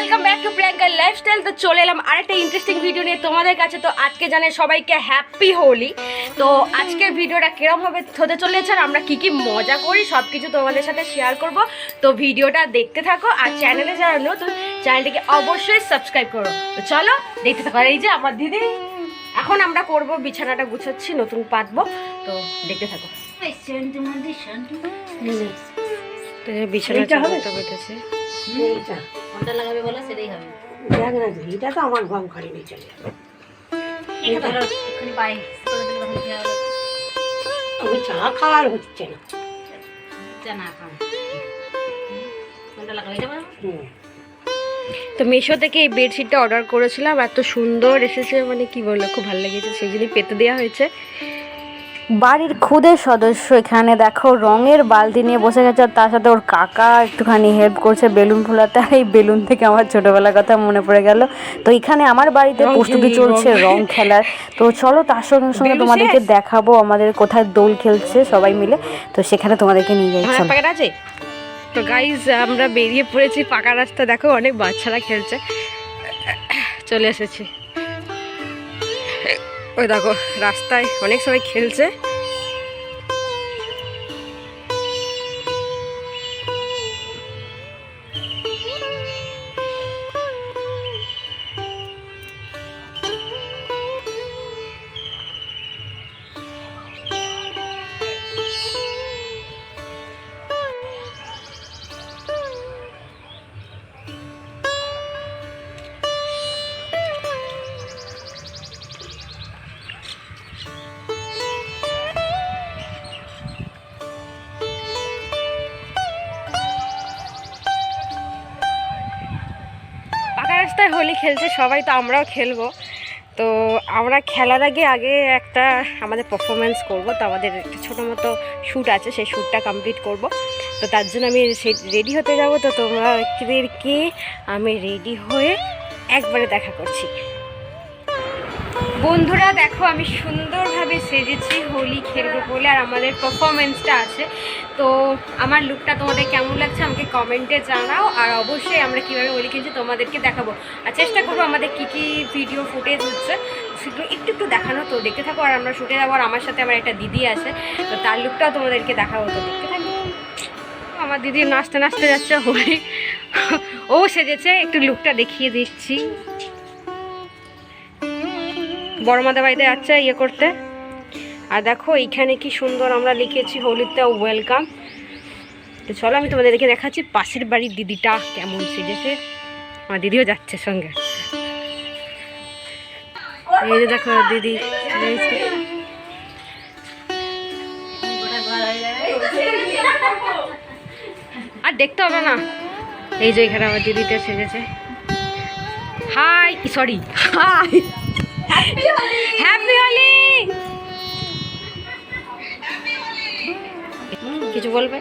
Welcome back to প্রিয়াঙ্কার lifestyle তো চলে এলাম আরেকটা ইন্টারেস্টিং ভিডিও নিয়ে তোমাদের কাছে। তো আজকে জানে সবাইকে হ্যাপি হোলি তো আজকের ভিডিওটা কিরম হবে হতে চলেছে আর আমরা কি কি মজা করি সব কিছু তোমাদের সাথে শেয়ার করব। তো ভিডিওটা দেখতে থাকো আর চ্যানেলে যারা নতুন চ্যানেলটিকে অবশ্যই সাবস্ক্রাইব করো। তো চলো দেখতে থাকো। এই যে আমার দিদি এখন আমরা করব বিছানাটা গুছাচ্ছি নতুন পাতবো। তো দেখতে থাকো। তো এই যে বিছানা এইটা হবে? চাদরটা বেঁধেছে এইটা। কোনটা লাগাবে বলো? সেটাই হবে। দেখ না এটা তো আমার গম খালি নিয়ে চলে এটা ধরো এক্ষুনি পাই করে দিলে তখন কি হবে? আমি চা খাওয়ার হচ্ছে না। জানা এখন কোনটা লাগাবে এটা বলো? হুম। তো মিশো থেকে এই বেডশিটটা অর্ডার করেছিলাম এত সুন্দর এসেছে মানে কি বলল খুব ভালো লেগেছে সেই জন্যই পেতে দেওয়া হয়েছে। বাড়ির খুদের সদস্য এখানে। দেখো রঙের বালতি নিয়ে বসে গেছে আর তার সাথে ওর কাকা একটুখানি হেল্প করছে বেলুন ফোলাতে। আর এই বেলুন থেকে আমার ছোটোবেলার কথা মনে পড়ে গেল। তো এখানে আমার বাড়িতে প্রস্তুতি চলছে রং। খেলার তো চলো তার সঙ্গে সঙ্গে তোমাদেরকে দেখাবো আমাদের কোথায় দোল খেলছে সবাই মিলে। তো সেখানে তোমাদেরকে নিয়ে যাই আছে? তো গাইজ আমরা বেরিয়ে পড়েছি পাকা রাস্তা। দেখো অনেক বাচ্চারা খেলছে। চলে এসেছি। ওই দেখো রাস্তায় অনেক সবাই খেলছে। হোলি খেলছে, সবাই তো আমরাও খেলব। তো আমরা খেলার আগে আগে একটা আমাদের পারফরমেন্স করব। তো আমাদের একটা ছোটো মতো শ্যুট আছে, সেই শ্যুটটা কমপ্লিট করব। তো তার জন্য আমি সেই রেডি হতে যাব। তো তোমরা তোমাদেরকে আমি রেডি হয়ে একবারে দেখা করছি। বন্ধুরা, দেখো আমি সুন্দরভাবে সেজেছি হোলি খেলব বলে আর আমাদের পারফরমেন্সটা আছে। তো আমার লুকটা তোমাদের কেমন লাগছে আমাকে কমেন্টে জানাও আর অবশ্যই আমরা কীভাবে হোলি খেলছি তোমাদেরকে দেখাবো। আর চেষ্টা করব আমাদের কী কী ভিডিও ফুটেজ হচ্ছে, সেগুলো একটু একটু দেখানো তো দেখতে থাকো আর আমরা শুটে যাব আর আমার সাথে আমার একটা দিদি আছে, তো তার লুকটাও তোমাদেরকে দেখাবো। তো দেখতে থাকো। আমার দিদি নাচতে নাচতে যাচ্ছে হোলি। ও সেজেছে, একটু লুকটা দেখিয়ে দিচ্ছি। বড় মাদের বাড়িতে যাচ্ছে ইয়ে করতে। আর দেখো, এইখানে কি সুন্দর আমরা লিখেছি হোলিতে ওয়েলকাম। তো চলো আমি তোমাদেরকে দেখাচ্ছি পাশের বাড়ির দিদিটা কেমন সেজেছে। আমার দিদিও যাচ্ছে সঙ্গে। এই যে দেখো দিদি। আর দেখতে হবে না। এই যে এখানে আমার দিদিটা সেজেছে। Hi sorry hi happy Holi কিছু বলবে?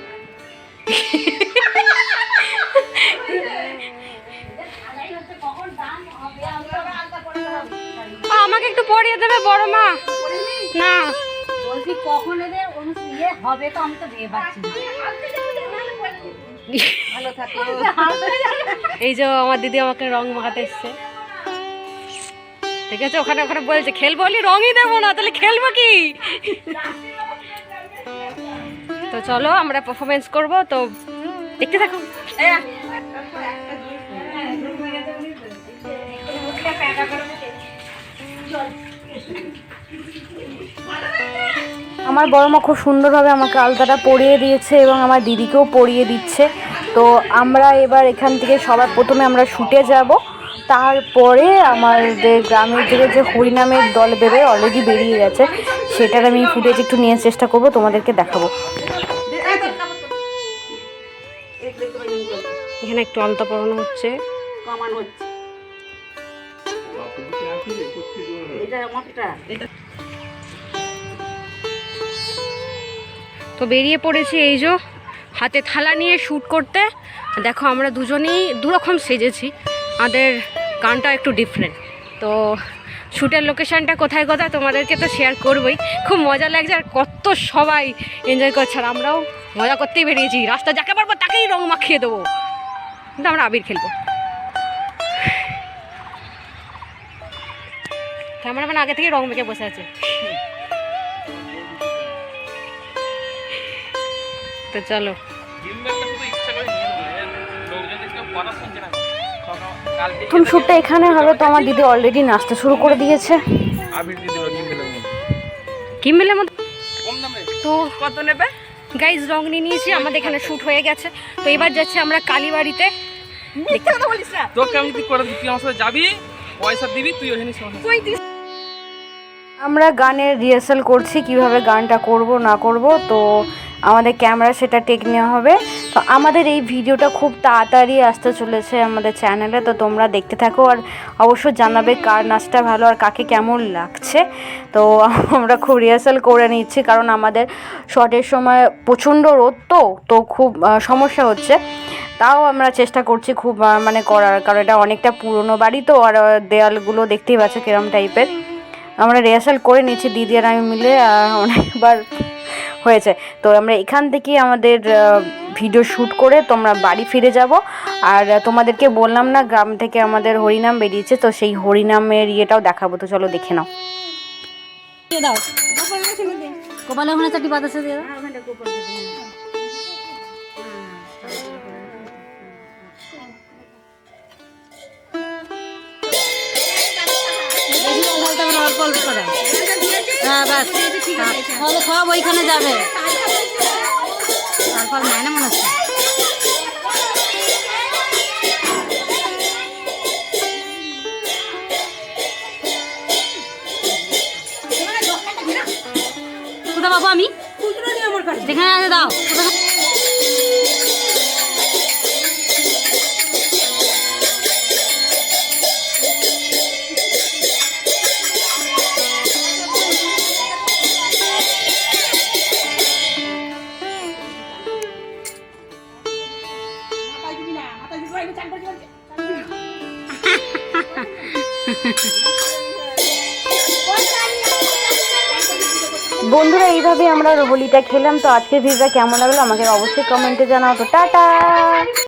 আমাকে একটু পড়িয়ে দেবে বড় মা। না। বলছি কখন এদের ইয়ে হবে তো আমি তো পাচ্ছি এই যে আমার দিদি আমাকে রং মাখাতে এসছে। ঠিক আছে, ওখানে ওখানে বলছে, খেলব? বলি, রঙই দেবো না, তাহলে খেলব কি? তো চলো, আমরা পারফরমেন্স করব, তো দেখতে থাকো। আমার বড় মা খুব সুন্দরভাবে আমাকে আলতাটা পরিয়ে দিয়েছে এবং আমার দিদিকেও পরিয়ে দিচ্ছে। তো আমরা এবার এখান থেকে সবার প্রথমে আমরা শুটে যাব। তারপরে আমাদের গ্রামের দিকে যে হরিনামের দল বেরোয় অলরেডি বেরিয়ে গেছে। সেটার আমি ফুটেজ একটু নেওয়ার চেষ্টা করব, তোমাদেরকে দেখাবো। এখানে একটু আলতা পরানো হচ্ছে। হচ্ছে তো বেরিয়ে পড়েছি এই যে, হাতে থালা নিয়ে শ্যুট করতে। দেখো, আমরা দুজনেই দুরকম সেজেছি। আমাদের কানটা একটু ডিফারেন্ট তো শ্যুটের লোকেশানটা কোথায় কোথায় তোমাদেরকে তো শেয়ার করবই। খুব মজা লাগছে আর কত সবাই এনজয় করছে। আর আমরাও মজা করতেই বেরিয়েছি। রাস্তা যাকে পারব তাকেই রং মাখিয়ে দেবো। কিন্তু আমরা আবির খেলব। ক্যামেরাম্যান আগে থেকে রং মেখে বসে আছে। তো চলো। প্রথম শ্যুটটা এখানে হবে তো আমার দিদি অলরেডি নাচতে শুরু করে দিয়েছে। কম দামে? তো কত নেবে? গাইজ রং নিয়ে নিয়েছি আমাদের এখানে শ্যুট হয়ে গেছে। তো এবার যাচ্ছি আমরা কালীবাড়িতে। তোকে আমি যদি করে দিই আমার সাথে যাবি? পয়সা দিবি তুই ওখানে আমরা গানের রিহার্সাল করছি কীভাবে গানটা করব না করব তো আমাদের ক্যামেরা সেটা টেক নেওয়া হবে। তো আমাদের এই ভিডিওটা খুব তাড়াতাড়ি আসতে চলেছে আমাদের চ্যানেলে, তো তোমরা দেখতে থাকো আর অবশ্যই জানাবে কার নাচটা ভালো আর কাকে কেমন লাগছে। তো আমরা খুব রিহার্সাল করে নিচ্ছি কারণ আমাদের শটের সময় প্রচণ্ড রোদ তো তো খুব সমস্যা হচ্ছে। তাও আমরা চেষ্টা করছি খুব মানে করার, কারণ এটা অনেকটা পুরনো বাড়ি তো আর দেয়ালগুলো দেখতেই পাচ্ছ কিরম টাইপের। আমরা রিহার্সাল করে নিচ্ছি দিদি আর আমি মিলে অনেকবার হয়েছে। তো আমরা এখান থেকে আমাদের ভিডিও শ্যুট করে তোমরা বাড়ি ফিরে যাব আর তোমাদেরকে বললাম না গ্রাম থেকে আমাদের হরিনাম বেরিয়েছে তো সেই হরিনামের ইয়েটাও দেখাবো তো চলো দেখে নাও দাও। হ্যাঁ হ্যাঁ, তাহলে সব ওইখানে যাবে তারপর নেয় না মনে হচ্ছে? কোথা পাবো আমি? যেখানে আছে দাও। বন্ধুরা, এইভাবে আমরা রোহলিটা খেলাম, তো আজকে ভিডিওটা কেমন লাগল আমাকে অবশ্যই কমেন্টে জানাও। তো টাটা!